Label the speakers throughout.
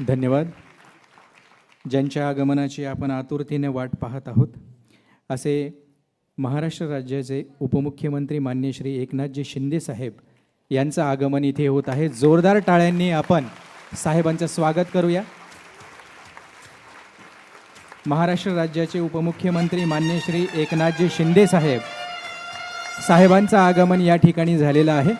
Speaker 1: धन्यवाद. ज्यांच्या आगमनाची आपण आतुरतेने वाट पाहत आहोत असे महाराष्ट्र राज्याचे उपमुख्यमंत्री मान्य श्री एकनाथजी शिंदे साहेब यांचं आगमन इथे होत आहे. जोरदार टाळ्यांनी आपण साहेबांचं स्वागत करूया. महाराष्ट्र राज्याचे उपमुख्यमंत्री मान्य श्री एकनाथजी शिंदे साहेब साहेबांचं आगमन या ठिकाणी झालेलं आहे.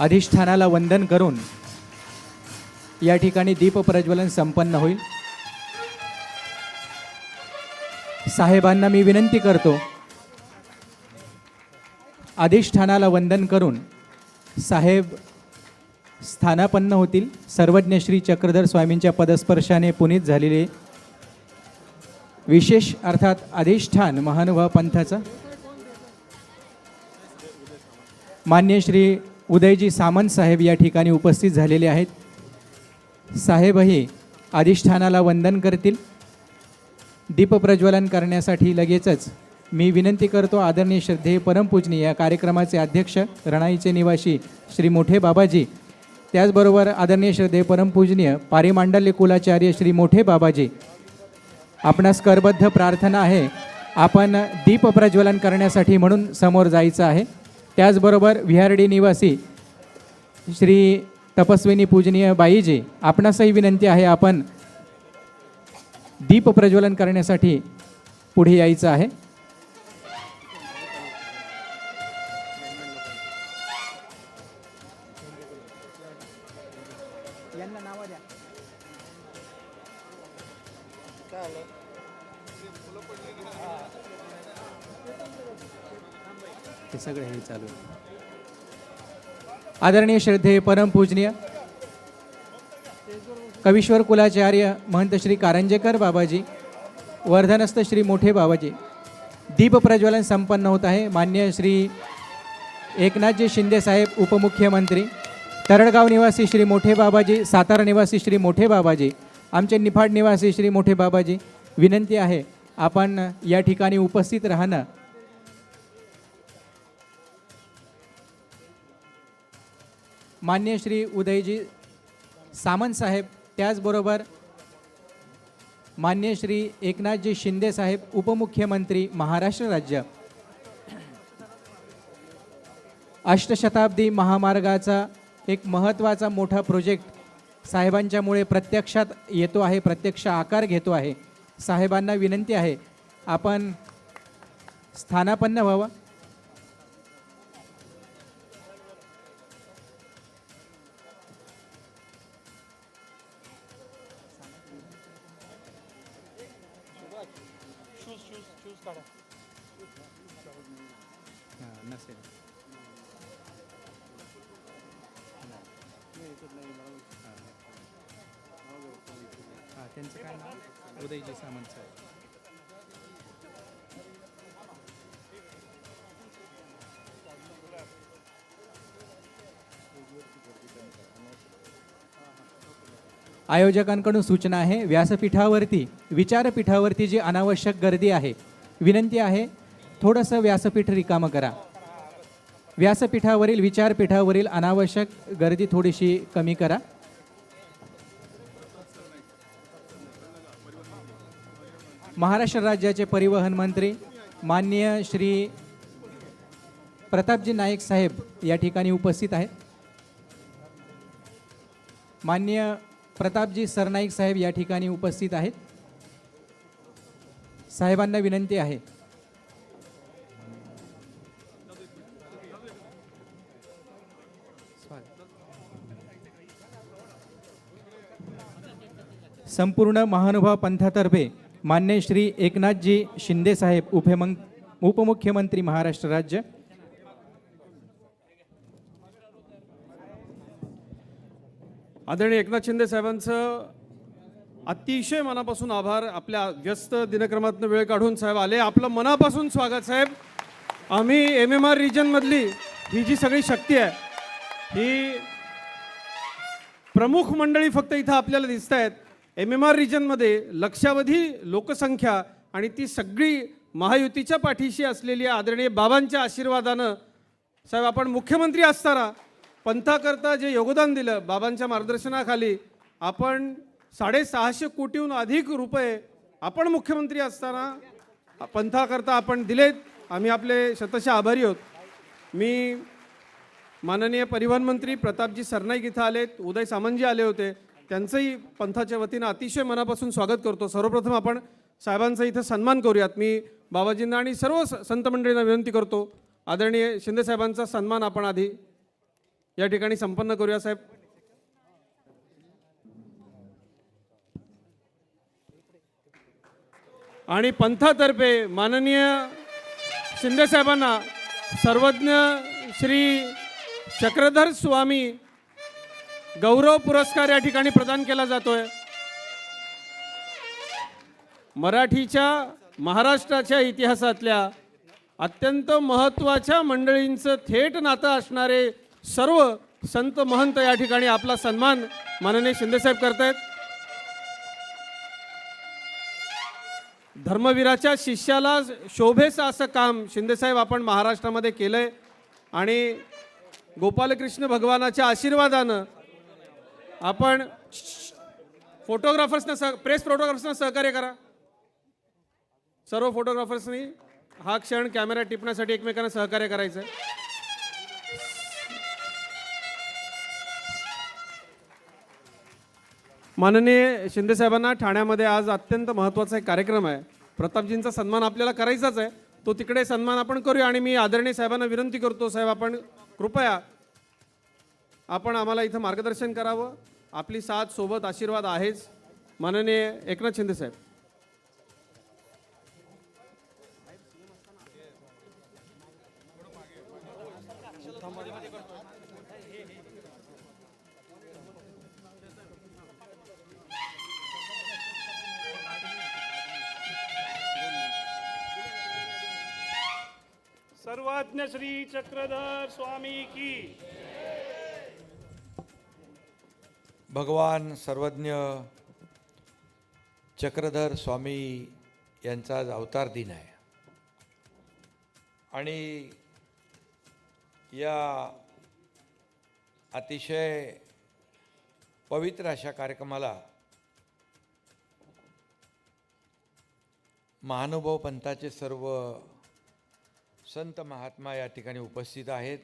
Speaker 1: अधिष्ठानाला वंदन करून या ठिकाणी दीप प्रज्वलन संपन्न होईल. साहेबांना मी विनंती करतो अधिष्ठानाला वंदन करून साहेब स्थानापन्न होतील. सर्वज्ञ श्री चक्रधर स्वामींच्या पदस्पर्शाने पुनीत झालेले विशेष अर्थात अधिष्ठान महानुभाव पंथाचा. मान्य श्री उदयजी सामंत साहेब या ठिकाणी उपस्थित झालेले आहेत. साहेबही अधिष्ठानाला वंदन करतील. दीपप्रज्वलन करण्यासाठी लगेचच मी विनंती करतो आदरणीय श्रद्धेय परमपूजनीय या कार्यक्रमाचे अध्यक्ष रणाईचे निवासी श्री मोठे बाबाजी त्याचबरोबर आदरणीय श्रद्धेय परमपूजनीय पारिमांडल्य कुलाचार्य श्री मोठे बाबाजी. आपणास करबद्ध प्रार्थना आहे आपण दीप प्रज्वलन करण्यासाठी म्हणून समोर जायचं आहे. त्याचबरोबर विहारडी निवासी श्री तपस्विनी पूजनीय बाईजी आपणासही विनंती आहे आपण दीप प्रज्वलन करण्यासाठी पुढे यायचं आहे. आदरणीय श्रद्धेय परमपूजनीय कवीश्वर कुलाचार्य महंत श्री कारंजेकर बाबाजी वर्धनस्थ श्री मोठे बाबाजी. दीप प्रज्वलन संपन्न होत आहे. मान्य श्री एकनाथजी शिंदे साहेब उपमुख्यमंत्री. तरडगाव निवासी श्री मोठे बाबाजी सातारा निवासी श्री मोठे बाबाजी आमचे निफाड निवासी श्री मोठे बाबाजी विनंती आहे आपण या ठिकाणी उपस्थित राहणं मान्य श्री उदयजी सामंत साहेब त्याचबरोबर मान्य श्री एकनाथजी शिंदे साहेब उपमुख्यमंत्री महाराष्ट्र राज्य. अष्टशताब्दी महामार्गाचा एक महत्त्वाचा मोठा प्रोजेक्ट साहेबांच्यामुळे प्रत्यक्षात येतो आहे प्रत्यक्ष आकार घेतो आहे. साहेबांना विनंती आहे आपण स्थानापन्न व्हावं. आयोजकांकडून सूचना आहे. व्यासपीठावरती विचारपीठावरती जी अनावश्यक गर्दी आहे विनंती आहे थोडंसं व्यासपीठ रिकामं करा. व्यासपीठावरील विचारपीठावरील अनावश्यक गर्दी थोडीशी कमी करा. महाराष्ट्र राज्याचे परिवहन मंत्री माननीय श्री प्रतापजी नाईक साहेब या ठिकाणी उपस्थित आहेत. मान्य प्रतापजी सरनाईक साहेब या ठिकाणी उपस्थित आहेत. साहेबांना विनंती आहे. संपूर्ण महानुभाव पंथातर्फे मान्य श्री एकनाथजी शिंदे साहेब उपमं उपमुख्यमंत्री महाराष्ट्र राज्य.
Speaker 2: आदरणीय एकनाथ शिंदे साहेबांचं अतिशय मनापासून आभार. आपल्या व्यस्त दिनक्रमातनं वेळ काढून साहेब आले. आपलं मनापासून स्वागत साहेब. आम्ही एम एम आर रिजनमधली ही जी सगळी शक्ती आहे ही प्रमुख मंडळी फक्त इथं आपल्याला दिसत आहेत एम एम आर रिजनमध्ये लक्षावधी लोकसंख्या आणि ती सगळी महायुतीच्या पाठीशी असलेली आदरणीय बाबांच्या आशीर्वादानं साहेब आपण मुख्यमंत्री असताना पंथाकरता जे योगदान दिलं बाबांच्या मार्गदर्शनाखाली आपण साडेसहाशे कोटीहून अधिक रुपये आपण मुख्यमंत्री असताना पंथाकरता आपण दिलेत. आम्ही आपले शतशः आभारी आहोत. मी माननीय परिवहन मंत्री प्रतापजी सरनाईक इथं आलेत. उदय सामंतजी आले होते. त्यांचंही पंथाच्या वतीनं अतिशय मनापासून स्वागत करतो. सर्वप्रथम आपण साहेबांचा इथं सन्मान करूयात. मी बाबाजींना आणि सर्व संत मंडळींना विनंती करतो. आदरणीय शिंदे साहेबांचा सन्मान आपण आधी या ठिकाणी संपन्न करूया साहेब. आणि पंथातर्फे माननीय शिंदे साहेबांना सर्वज्ञ श्री चक्रधर स्वामी गौरव पुरस्कार या ठिकाणी प्रदान केला जातोय. मराठीच्या महाराष्ट्राच्या इतिहासातल्या अत्यंत महत्त्वाच्या मंडळींचं थेट नातं असणारे सर्व संत महंत या ठिकाणी आपला सन्मान माननीय शिंदेसाहेब करतायत. धर्मवीराच्या शिष्याला शोभेचं असं काम शिंदेसाहेब आपण महाराष्ट्रामध्ये केलंय. आणि गोपालकृष्ण भगवानाच्या आशीर्वादानं आपण फोटोग्राफर्सना सह प्रेस फोटोग्राफर्सना सहकार्य करा. सर्व फोटोग्राफर्सनी हा क्षण कॅमेरा टिपण्यासाठी एकमेकांना सहकार्य करायचं आहे माननीय शिंदे साहेबांना ठाण्यामध्ये आज अत्यंत महत्त्वाचा एक कार्यक्रम आहे. प्रतापजींचा सन्मान आपल्याला करायचाच आहे. तो तिकडे सन्मान आपण करूया आणि मी आदरणीय साहेबांना विनंती करतो साहेब आपण कृपया आपण आम्हाला इथं मार्गदर्शन करावं. आपली साथ सोबत आशीर्वाद आहेच. माननीय एकनाथ शिंदे साहेब
Speaker 3: श्री चक्रधर स्वामी की।
Speaker 4: भगवान सर्वज्ञ चक्रधर स्वामी यांचा आज अवतार दिन आहे. आणि या अतिशय पवित्र अशा कार्यक्रमाला महानुभव पंथाचे सर्व संत महात्मा या ठिकाणी उपस्थित आहेत.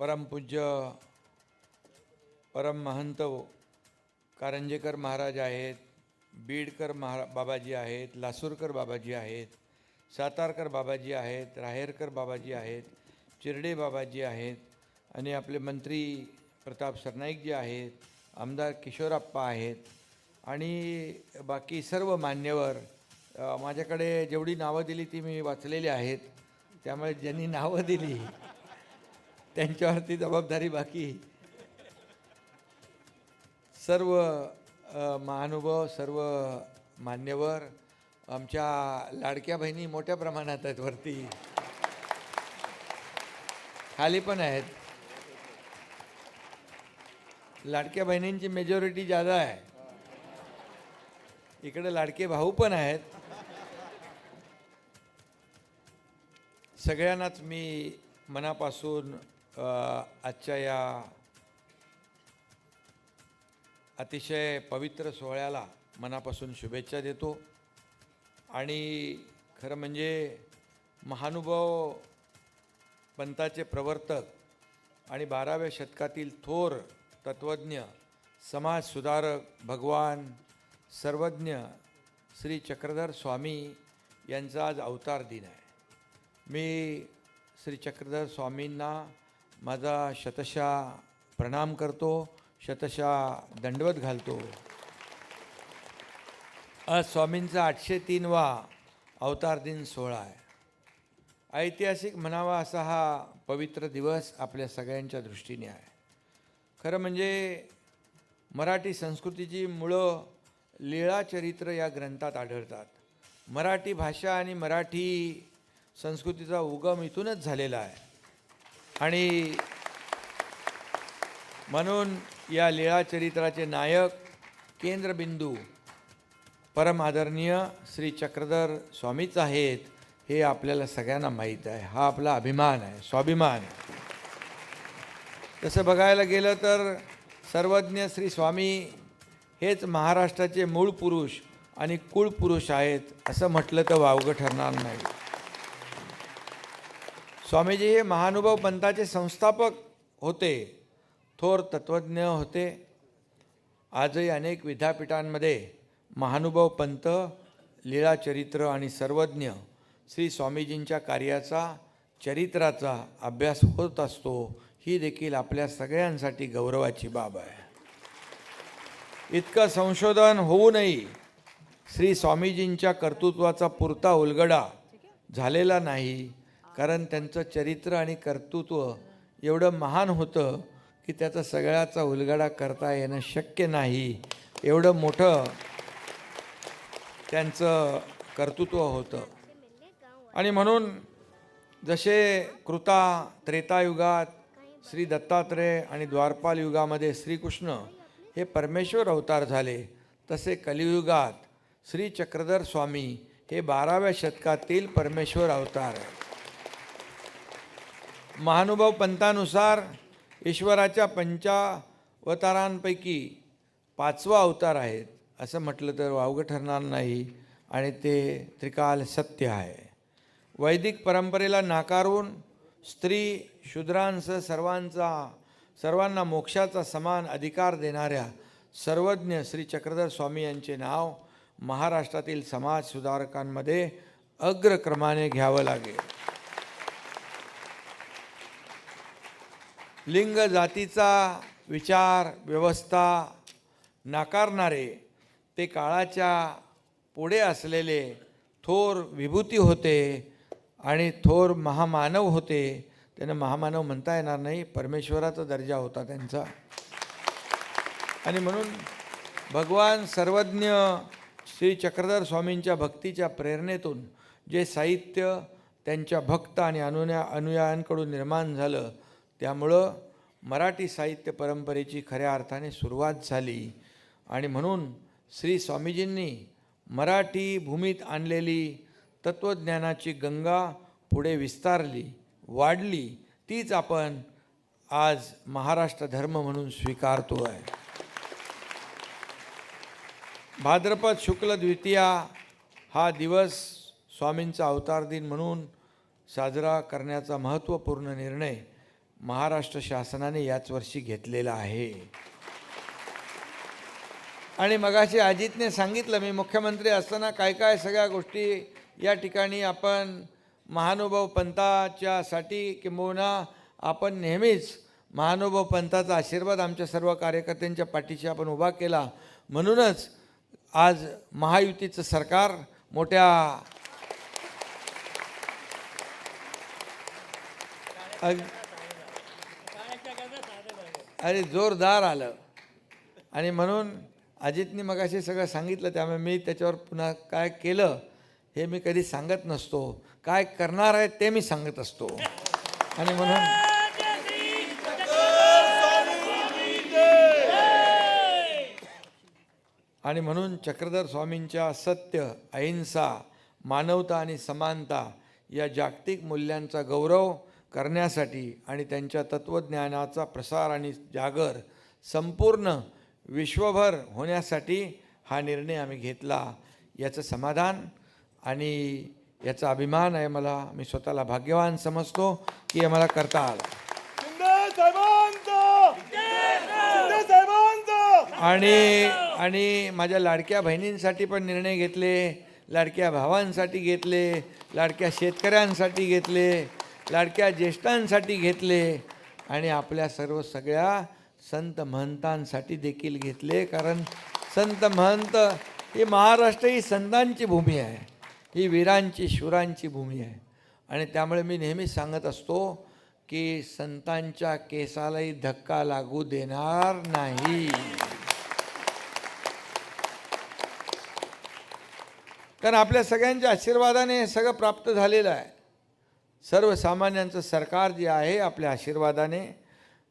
Speaker 4: परमपूज्य परम महंत कारंजेकर महाराज आहेत बीडकर महारा बाबाजी आहेत लासूरकर बाबाजी आहेत सातारकर बाबाजी आहेत राहेरकर बाबाजी आहेत चिरडे बाबाजी आहेत आणि आपले मंत्री प्रताप सरनाईकजी आहेत आमदार किशोरप्पा आहेत आणि बाकी सर्व मान्यवर माझ्याकडे जेवढी नावं दिली ती मी वाचलेली आहेत. त्यामुळे ज्यांनी नावं दिली त्यांच्यावरती जबाबदारी बाकी. सर्व महानुभव सर्व मान्यवर आमच्या लाडक्या बहिणी मोठ्या प्रमाणात आहेत वरती. खाली पण आहेत. लाडक्या बहिणींची मेजॉरिटी जादा आहे. इकडे लाडके भाऊ पण आहेत. सगळ्यांनाच मी मनापासून आजच्या या अतिशय पवित्र सोहळ्याला मनापासून शुभेच्छा देतो. आणि खरं म्हणजे महानुभाव पंथाचे प्रवर्तक आणि बाराव्या शतकातील थोर तत्त्वज्ञ समाज सुधारक भगवान सर्वज्ञ श्री चक्रधर स्वामी यांचा आज अवतार दिन आहे. मी श्री चक्रधर स्वामींना माझा शतशः प्रणाम करतो शतशा दंडवत घालतो. आज स्वामींचा आठशे तीनवा अवतार दिन सोहळा आहे. ऐतिहासिक म्हणावा असा हा पवित्र दिवस आपल्या सगळ्यांच्या दृष्टीने आहे. खरं म्हणजे मराठी संस्कृतीची मुळं लीळाचरित्र या ग्रंथात आढळतात. मराठी भाषा आणि मराठी संस्कृतीचा उगम इथूनच झालेला आहे. आणि म्हणून या लीळाचरित्राचे नायक केंद्रबिंदू परम आदरणीय श्री चक्रधर स्वामीच आहेत हे आपल्याला सगळ्यांना माहीत आहे. हा आपला अभिमान आहे स्वाभिमान तसं बघायला गेलं तर सर्वज्ञ श्री स्वामी हेच महाराष्ट्राचे मूळ पुरुष आणि कुळ पुरुष आहेत असं म्हटलं तर वावगं ठरणार नाही. स्वामीजी हे महानुभव पंथाचे संस्थापक होते थोर तत्त्वज्ञ होते. आजही अनेक विद्यापीठांमध्ये महानुभव पंत लीळाचरित्र आणि सर्वज्ञ श्री स्वामीजींच्या कार्याचा चरित्राचा अभ्यास होत असतो ही देखील आपल्या सगळ्यांसाठी गौरवाची बाब आहे. इतकं संशोधन होऊनही श्री स्वामीजींच्या कर्तृत्वाचा पुरता उलगडा झालेला नाही. कारण त्यांचं चरित्र आणि कर्तृत्व एवढं महान होतं की त्याचा सगळ्याचा उलगडा करता येणं शक्य नाही. एवढं मोठं त्यांचं कर्तृत्व होतं. आणि म्हणून जसे कृता त्रेतायुगात श्री दत्तात्रेय आणि द्वारपाल युगामध्ये श्रीकृष्ण हे परमेश्वर अवतार झाले तसे कलियुगात श्री चक्रधर स्वामी हे बाराव्या शतकातील परमेश्वर अवतार. आहे महानुभाव पंथानुसार ईश्वराच्या पंचावतारांपैकी पाचवा अवतार आहेत असं म्हटलं तर वावगं ठरणार नाही आणि ते त्रिकाल सत्य आहे. वैदिक परंपरेला नाकारून स्त्री शूद्रांसह सर्वांचा सर्वांना मोक्षाचा समान अधिकार देणाऱ्या सर्वज्ञ श्री चक्रधर स्वामी यांचे नाव महाराष्ट्रातील समाज सुधारकांमध्ये अग्रक्रमाने घ्यावं लागेल. लिंग जातीचा विचार व्यवस्था नाकारणारे ते काळाच्या पुढे असलेले थोर विभूती होते आणि थोर महामानव होते. त्यांना महामानव म्हणता येणार नाही परमेश्वराचा दर्जा होता त्यांचा. आणि म्हणून भगवान सर्वज्ञ श्री चक्रधर स्वामींच्या भक्तीच्या प्रेरणेतून जे साहित्य त्यांच्या भक्त आणि अनुया अनुयायांकडून निर्माण झालं त्यामुळं मराठी साहित्य परंपरेची खऱ्या अर्थाने सुरुवात झाली. आणि म्हणून श्री स्वामीजींनी मराठी भूमीत आणलेली तत्त्वज्ञानाची गंगा पुढे विस्तारली वाढली तीच आपण आज महाराष्ट्र धर्म म्हणून स्वीकारतो आहे. भाद्रपद शुक्ल द्वितीया हा दिवस स्वामींचा अवतार दिन म्हणून साजरा करण्याचा महत्त्वपूर्ण निर्णय महाराष्ट्र शासनाने याच वर्षी घेतलेला आहे. आणि मगाशी अजितने सांगितलं मी मुख्यमंत्री असताना काय काय सगळ्या गोष्टी या ठिकाणी आपण महानुभाव पंथाच्यासाठी किंबहुना आपण नेहमीच महानुभाव पंथाचा आशीर्वाद आमच्या सर्व कार्यकर्त्यांच्या पाठीशी आपण उभा केला. म्हणूनच आज महायुतीचं सरकार मोठ्या अग- अरे जोरदार आलं. आणि म्हणून अजितनी असे सगळं सांगितलं त्यामुळे मी त्याच्यावर पुन्हा काय केलं हे मी कधी सांगत नसतो. काय करणार आहे ते मी सांगत असतो. आणि म्हणून आणि म्हणून चक्रधर स्वामींच्या सत्य अहिंसा मानवता आणि समानता या जागतिक मूल्यांचा गौरव करण्यासाठी आणि त्यांच्या तत्त्वज्ञानाचा प्रसार आणि जागर संपूर्ण विश्वभर होण्यासाठी हा निर्णय आम्ही घेतला. याचं समाधान आणि याचा अभिमान आहे मला. मी स्वतःला भाग्यवान समजतो की हे मला करता आला. आणि आणि माझ्या लाडक्या बहिणींसाठी पण निर्णय घेतले लाडक्या भावांसाठी घेतले लाडक्या शेतकऱ्यांसाठी घेतले लाडक्या ज्येष्ठांसाठी घेतले आणि आपल्या सर्व सगळ्या संत महंतांसाठी देखील घेतले कारण संत महंत ही महाराष्ट्र ही संतांची भूमी आहे ही वीरांची शूरांची भूमी आहे. आणि त्यामुळे मी नेहमी सांगत असतो की संतांच्या केसालाही धक्का लागू देणार नाही. कारण आपल्या सगळ्यांच्या आशीर्वादाने हे सगळं प्राप्त झालेलं आहे. सर्वसामान्यांचं सरकार जे आहे आपल्या आशीर्वादाने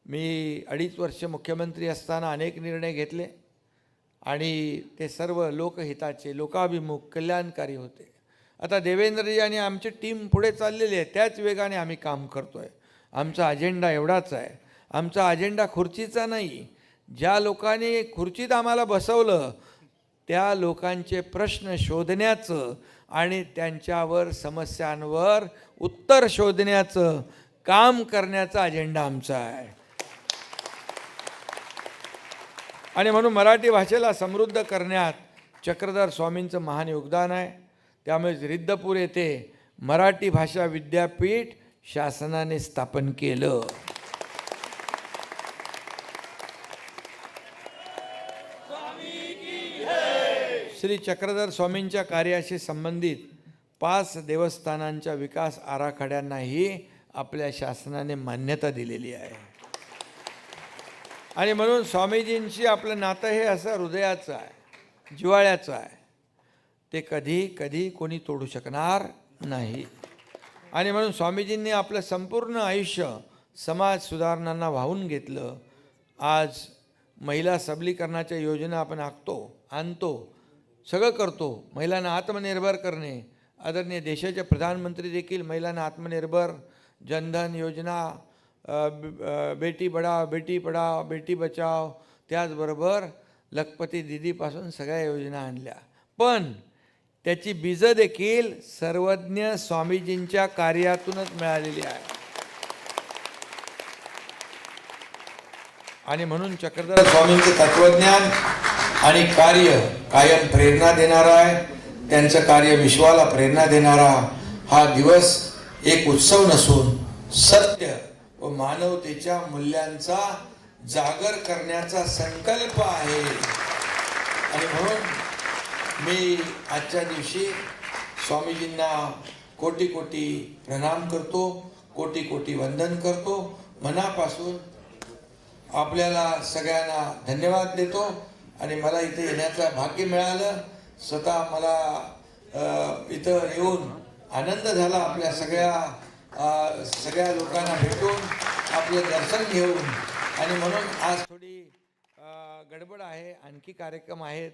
Speaker 4: मी अडीच वर्ष मुख्यमंत्री असताना अनेक निर्णय घेतले आणि ते सर्व लोकहिताचे लोकाभिमुख कल्याणकारी होते. आता देवेंद्रजी आणि आमची टीम पुढे चाललेली आहे त्याच वेगाने आम्ही काम करतो आहे आमचा अजेंडा एवढाच आहे. आमचा अजेंडा खुर्चीचा नाही. ज्या लोकांनी खुर्चीत आम्हाला बसवलं त्या लोकांचे प्रश्न शोधण्याचं आणि त्यांच्यावर समस्यांवर उत्तर शोधण्याचं काम करण्याचा अजेंडा आमचा आहे. आणि म्हणून मराठी भाषेला समृद्ध करण्यात चक्रधर स्वामींचं महान योगदान आहे. त्यामुळेच रिद्धपूर येथे मराठी भाषा विद्यापीठ शासनाने स्थापन केलं. श्री चक्रधर स्वामींच्या कार्याशी संबंधित पाच देवस्थानांच्या विकास आराखड्यांनाही आपल्या शासनाने मान्यता दिलेली आहे. आणि म्हणून स्वामीजींशी आपलं नातं हे असं हृदयाचं आहे जिवाळ्याचं आहे. ते कधी कधी कोणी तोडू शकणार नाही. आणि म्हणून स्वामीजींनी आपलं संपूर्ण आयुष्य समाज सुधारणांना वाहून घेतलं. आज महिला सबलीकरणाच्या योजना आपण आखतो आणतो. सगळं करतो. महिलांना आत्मनिर्भर करणे. आदरणीय देशाचे प्रधानमंत्री देखील महिलांना आत्मनिर्भर जनधन योजना बेटी बढाव बेटी पढाव बेटी बचाव त्याचबरोबर लखपती दिदीपासून सगळ्या योजना आणल्या. पण त्याची बीजं देखील सर्वज्ञ स्वामीजींच्या कार्यातूनच मिळालेली आहे. आणि म्हणून चक्रधर स्वामींचं तत्वज्ञान आणि कार्य कायम प्रेरणा देणारा आहे. त्यांचं कार्य विश्वाला प्रेरणा देणारा हा दिवस एक उत्सव नसून सत्य व मानवतेच्या मूल्यांचा जागर करण्याचा संकल्प आहे. आणि म्हणून मी आजच्या दिवशी स्वामीजींना कोटी कोटी प्रणाम करतो कोटी कोटी वंदन करतो. मनापासून आपल्याला सगळ्यांना धन्यवाद देतो. आणि मला इथे येण्याचं भाग्य मिळालं. स्वतः मला इथं येऊन आनंद झाला आपल्या सगळ्या सगळ्या लोकांना भेटून आपलं दर्शन घेऊन. आणि म्हणून आज थोडी गडबड आहे आणखी कार्यक्रम आहेत.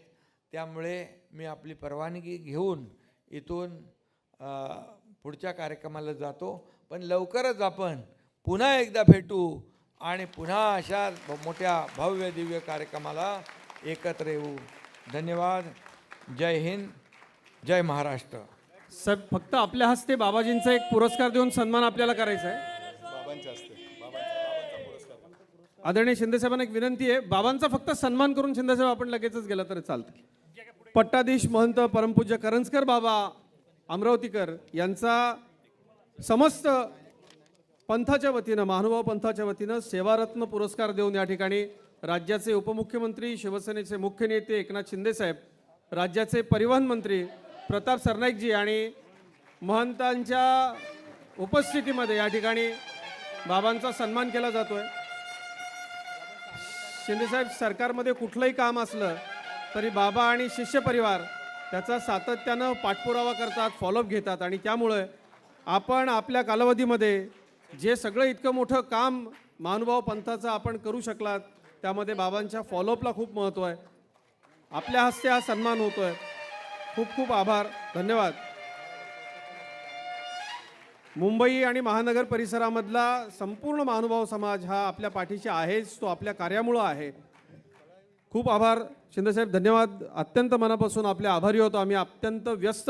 Speaker 4: त्यामुळे मी आपली परवानगी घेऊन इथून पुढच्या कार्यक्रमाला जातो. पण लवकरच आपण पुन्हा एकदा भेटू आणि पुन्हा अशा मोठ्या भव्य दिव्य कार्यक्रमाला एकत्र येऊ. धन्यवाद. जय हिंद. जय महाराष्ट्र.
Speaker 2: साहेब फक्त आपल्या हस्ते बाबाजींचा एक पुरस्कार देऊन सन्मान आपल्याला करायचा आहे. आदरणीय शिंदेसाहेबांना एक विनंती आहे. बाबांचा फक्त सन्मान करून शिंदेसाहेब आपण लगेचच गेला तरी चालतं पट्टाधीश महंत परमपूज्य करंजकर बाबा अमरावतीकर यांचा समस्त पंथाच्या वतीनं महानुभाव पंथाच्या वतीनं सेवारत्न पुरस्कार देऊन या ठिकाणी राज्याचे उपमुख्यमंत्री शिवसेनेचे मुख्य नेते एकनाथ शिंदेसाहेब राज्याचे परिवहन मंत्री प्रताप सरनाईकजी आणि महंतांच्या उपस्थितीमध्ये या ठिकाणी बाबांचा सन्मान केला जातो आहे शिंदेसाहेब सरकारमध्ये कुठलंही काम असलं तरी बाबा आणि शिष्य परिवार त्याचा सातत्यानं पाठपुरावा करतात फॉलोअप घेतात आणि त्यामुळे आपण आपल्या कालावधीमध्ये जे सगळं इतकं मोठं काम महानुभाव पंथाचं आपण करू शकलात त्यामध्ये बाबांच्या फॉलोअपला खूप महत्त्व आहे. आपल्या हस्ते हा सन्मान होतो आहे खूप खूप आभार. धन्यवाद. मुंबई आणि महानगर परिसरामधला संपूर्ण महानुभाव समाज हा आपल्या पाठीशी आहेच तो आपल्या कार्यामुळं आहे. खूप आभार. शिंदेसाहेब धन्यवाद. अत्यंत मनापासून आपले आभारी होतो आम्ही अत्यंत व्यस्त